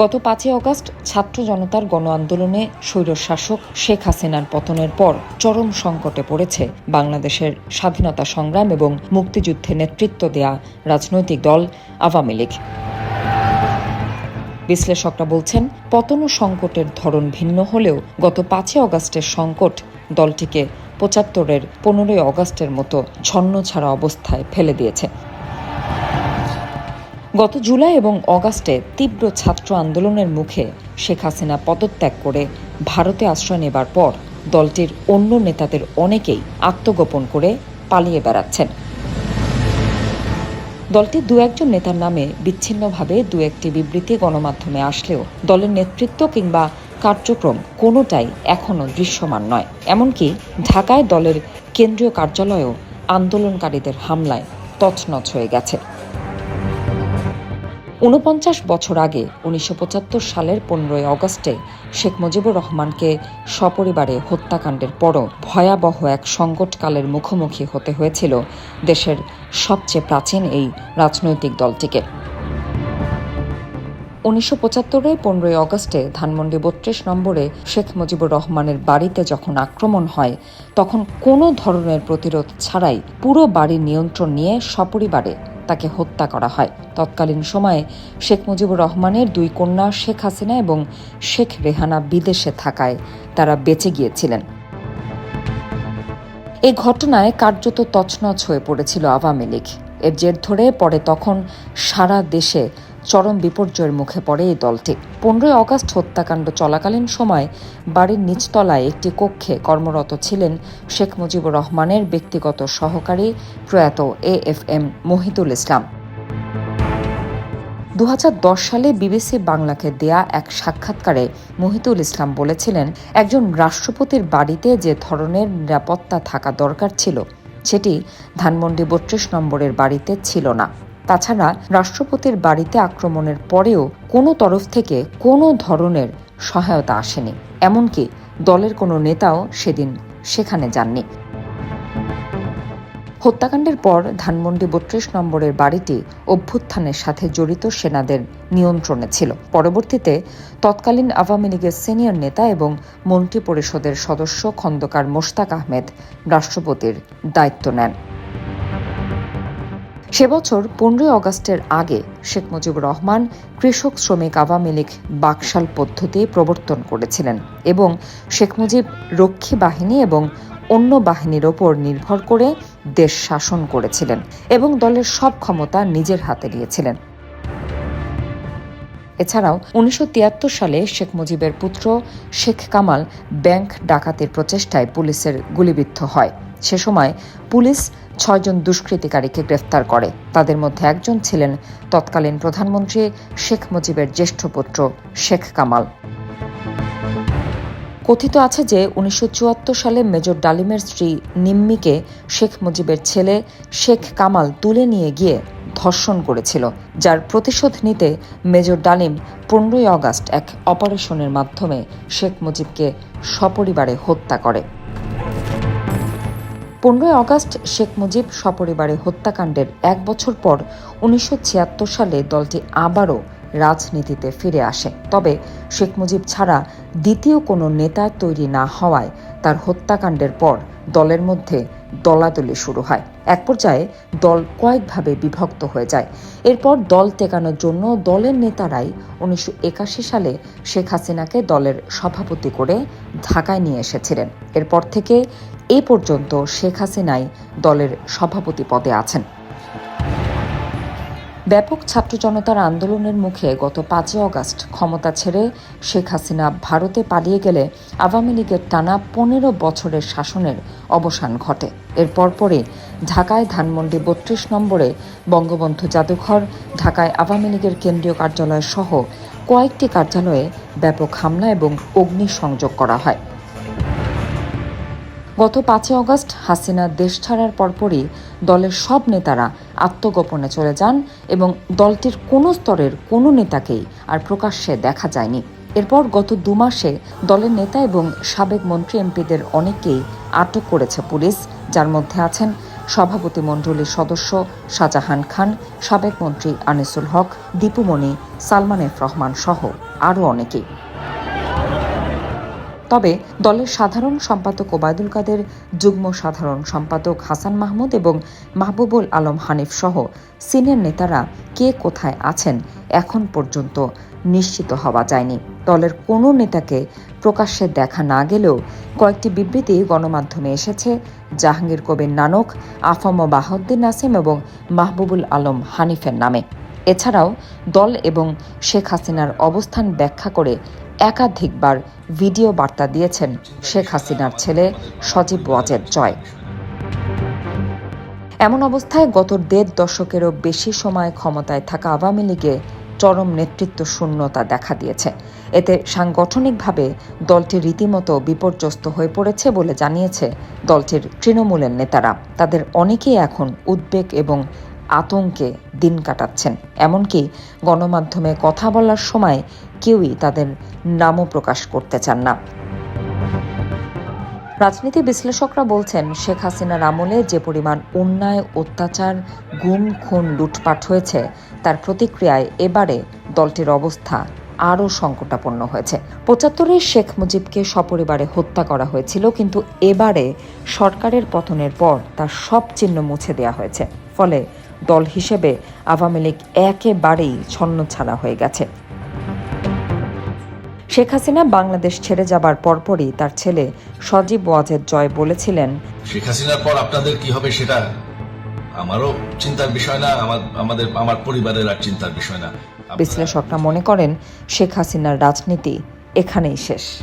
গত পাঁচই অগস্ট ছাত্র জনতার গণ আন্দোলনে স্বৈরশাসক শেখ হাসিনার পতনের পর চরম সংকটে পড়েছে বাংলাদেশের স্বাধীনতা সংগ্রাম এবং মুক্তিযুদ্ধে নেতৃত্ব দেয়া রাজনৈতিক দল আওয়ামী লীগ। বিশ্লেষকরা বলছেন, পতন সংকটের ধরন ভিন্ন হলেও গত পাঁচই অগস্টের সংকট দলটিকে পঁচাত্তরের পনেরোই অগস্টের মতো ছন্ন ছাড়া অবস্থায় ফেলে দিয়েছে। গত জুলাই এবং অগাস্টে তীব্র ছাত্র আন্দোলনের মুখে শেখ হাসিনা পদত্যাগ করে ভারতে আশ্রয় নেবার পর দলটির অন্য নেতাদের অনেকেই আত্মগোপন করে পালিয়ে বেড়াচ্ছেন। দলটির দু একজন নেতার নামে বিচ্ছিন্নভাবে দু একটি বিবৃতি গণমাধ্যমে আসলেও দলের নেতৃত্ব কিংবা কার্যক্রম কোনোটাই এখনও দৃশ্যমান নয়। এমনকি ঢাকায় দলের কেন্দ্রীয় কার্যালয়েও আন্দোলনকারীদের হামলায় তছনছ হয়ে গেছে। ঊনপঞ্চাশ বছর আগে উনিশশো পঁচাত্তর সালের পনেরোই অগস্টে শেখ মুজিবুর রহমানকে সপরিবারে হত্যাকাণ্ডের পরও ভয়াবহ এক সংকটকালের মুখোমুখি হতে হয়েছিল দেশের সবচেয়ে প্রাচীন এই রাজনৈতিক দলটিকে। উনিশশো পঁচাত্তরের পনেরোই অগস্টে ধানমন্ডি বত্রিশ নম্বরে শেখ মুজিবুর রহমানের বাড়িতে যখন আক্রমণ হয়, তখন কোনো ধরনের প্রতিরোধ ছাড়াই পুরো বাড়ির নিয়ন্ত্রণ নিয়ে সপরিবারে তাকে হত্যা করা হয়। তৎকালীন সময়ে শেখ মুজিবুর রহমানের দুই কন্যা শেখ হাসিনা এবং শেখ রেহানা বিদেশে থাকায় তারা বেঁচে গিয়েছিলেন। এই ঘটনায় কার্যত তছনছ হয়ে পড়েছিল আওয়ামী লীগ। এর জের ধরে পরে তখন সারা দেশে চরম বিপর্যয়ের মুখে পড়ে এই দলটি। পনেরোই অগস্ট হত্যাকাণ্ড চলাকালীন সময় বাড়ির নিচতলায় একটি কক্ষে কর্মরত ছিলেন শেখ মুজিবুর রহমানের ব্যক্তিগত সহকারী প্রয়াত A F M Mohidul Islam. দু হাজার দশ সালে বিবিসি বাংলাকে দেয়া এক সাক্ষাৎকারে মহিতুল ইসলাম বলেছিলেন, একজন রাষ্ট্রপতির বাড়িতে যে ধরনের নিরাপত্তা থাকা দরকার ছিল, সেটি ধানমন্ডি বত্রিশ নম্বরের বাড়িতে ছিল না। তাছাড়া রাষ্ট্রপতির বাড়িতে আক্রমণের পরেও কোনো তরফ থেকে কোনো ধরনের সহায়তা আসেনি। এমনকি দলের কোনো নেতাও সেদিন সেখানে যাননি। হত্যাকাণ্ডের পর ধানমন্ডি বত্রিশ নম্বরের বাড়িটি অভ্যুত্থানের সাথে জড়িত সেনাদের নিয়ন্ত্রণে ছিল। পরবর্তীতে তৎকালীন আওয়ামী লীগের সিনিয়র নেতা এবং মন্ত্রী পরিষদের সদস্য খন্দকার মোশতাক আহমেদ রাষ্ট্রপতির দায়িত্ব নেন। সে বছর পনেরোই অগস্টের আগে শেখ মুজিবুর রহমান কৃষক শ্রমিক আওয়ামী লীগ বাকশাল পদ্ধতি প্রবর্তন করেছিলেন এবং শেখ মুজিব রক্ষী বাহিনী এবং অন্য বাহিনীর ওপর নির্ভর করে দেশ শাসন করেছিলেন এবং দলের সব ক্ষমতা নিজের হাতে নিয়েছিলেন। এছাড়াও উনিশশো তিয়াত্তর সালে শেখ মুজিবের পুত্র শেখ কামাল ব্যাংক ডাকাতির প্রচেষ্টায় পুলিশের গুলিবিদ্ধ হয়। সে সময় পুলিশ ছয়জন দুষ্কৃতিকারীকে গ্রেফতার করে। তাদের মধ্যে একজন ছিলেন তৎকালীন প্রধানমন্ত্রী শেখ মুজিবের জ্যেষ্ঠ পুত্র শেখ কামাল। কথিত আছে যে উনিশশো চুয়াত্তর সালে মেজর ডালিমের স্ত্রী নিম্মিকে শেখ মুজিবের ছেলে শেখ কামাল তুলে নিয়ে গিয়ে ধর্ষণ করেছিল, যার প্রতিশোধ নিতে মেজর ডালিম পনেরোই অগাস্ট এক অপারেশনের মাধ্যমে শেখ মুজিবকে সপরিবারে হত্যা করে। পনেরোই অগাস্ট শেখ মুজিব সপরিবারে হত্যাকাণ্ডের এক বছর পর উনিশশো ছিয়াত্তর সালে দলটি আবারও রাজনীতিতে ফিরে আসে। তবে শেখ মুজিব ছাড়া দ্বিতীয় কোনো নেতা তৈরি না হওয়ায় তার হত্যাকাণ্ডের পর দলের মধ্যে দলাদলি শুরু হয়। এক পর্যায়ে দল কয়েকভাবে বিভক্ত হয়ে যায়। এরপর দল টেকানোর জন্য দলের নেতারাই উনিশশো একাশি সালে শেখ হাসিনাকে দলের সভাপতি করে ঢাকায় নিয়ে এসেছিলেন। এরপর থেকে এ পর্যন্ত শেখ হাসিনাই দলের সভাপতি পদে আছেন। ব্যাপক ছাত্র জনতার আন্দোলনের মুখে গত পাঁচই অগাস্ট ক্ষমতা ছেড়ে শেখ হাসিনা ভারতে পালিয়ে গেলে আওয়ামী লীগের টানা পনেরো বছরের শাসনের অবসান ঘটে। এর পরপরই ঢাকায় ধানমন্ডি বত্রিশ নম্বরে বঙ্গবন্ধু জাদুঘর, ঢাকায় আওয়ামী লীগের কেন্দ্রীয় কার্যালয় সহ কয়েকটি কার্যালয়ে ব্যাপক হামলা এবং অগ্নিসংযোগ করা হয়। গত পাঁচই অগস্ট হাসিনা দেশ ছাড়ার পরপরই দলের সব নেতারা আত্মগোপনে চলে যান এবং দলটির কোনো স্তরের কোনো নেতাকেই আর প্রকাশ্যে দেখা যায়নি। এরপর গত দু মাসে দলের নেতা এবং সাবেক মন্ত্রী এমপিদের অনেকেই আটক করেছে পুলিশ, যার মধ্যে আছেন সভাপতি মণ্ডলীর সদস্য শাহজাহান খান, সাবেক মন্ত্রী আনিসুল হক, দীপুমণি, সালমান এফ রহমান সহ আরও অনেকেই। তবে দলের সাধারণ সম্পাদক ওবায়দুল কাদের, যুগ্ম সাধারণ সম্পাদক হাসান মাহমুদ এবং মাহবুবুল আলম হানিফ সহ সিনিয়র নেতারা কে কোথায় আছেন এখন পর্যন্ত নিশ্চিত হওয়া যায়নি। দলের কোনো নেতাকে প্রকাশ্যে দেখা না গেলেও কয়েকটি বিবৃতি গণমাধ্যমে এসেছে। জাহাঙ্গীর কবির নানক, আফম বাহদ্দিন নাসিম এবং মাহবুবুল আলম হানিফের নামে। এছাড়াও দল এবং শেখ হাসিনার অবস্থান ব্যাখ্যা করে একাধিকবার ভিডিও বার্তা দিয়েছেন শেখ হাসিনার ছেলে সজীব ওয়াজেদ জয়। এমন অবস্থায় গত দেড় দশকেরও বেশি সময় ক্ষমতায় থাকা আওয়ামী লীগে চরম নেতৃত্ব শূন্যতা দেখা দিয়েছে। এতে সাংগঠনিকভাবে দলটি রীতিমতো বিপর্যস্ত হয়ে পড়েছে বলে জানিয়েছে দলটির তৃণমূলের নেতারা। তাদের অনেকেই এখন উদ্বেগ এবং আতঙ্কে দিন কাটাচ্ছেন। এমনকি গণমাধ্যমে কথা বলার সময় কেউই তাদের নামও প্রকাশ করতে চান না। রাজনীতি বিশ্লেষকরা বলছেন, শেখ হাসিনার আমলে যে পরিমাণ অন্যায়, অত্যাচার, গুম, খুন, লুটপাট হয়েছে, তার প্রতিক্রিয়ায় এবারে দলটির অবস্থা আরও সংকটাপন্ন হয়েছে। পঁচাত্তরে শেখ মুজিবকে সপরিবারে হত্যা করা হয়েছিল, কিন্তু এবারে সরকারের পতনের পর তার সব চিহ্ন মুছে দেওয়া হয়েছে। ফলে দল হিসেবে আওয়ামী লীগ একেবারেই ছন্ন ছন্নছাড়া হয়ে গেছে। শেখ হাসিনা বাংলাদেশ ছেড়ে যাবার পরপরই তার ছেলে সজীব ওয়াজেদ জয় বলেছিলেন শেখ হাসিনার পর আপনাদের কি হবে সেটা আমারও চিন্তার বিষয় না আমার আমাদের আমার পরিবারের আর চিন্তার বিষয় না। বিশ্লেষকরা মনে করেন শেখ হাসিনার রাজনীতি এখানেই শেষ।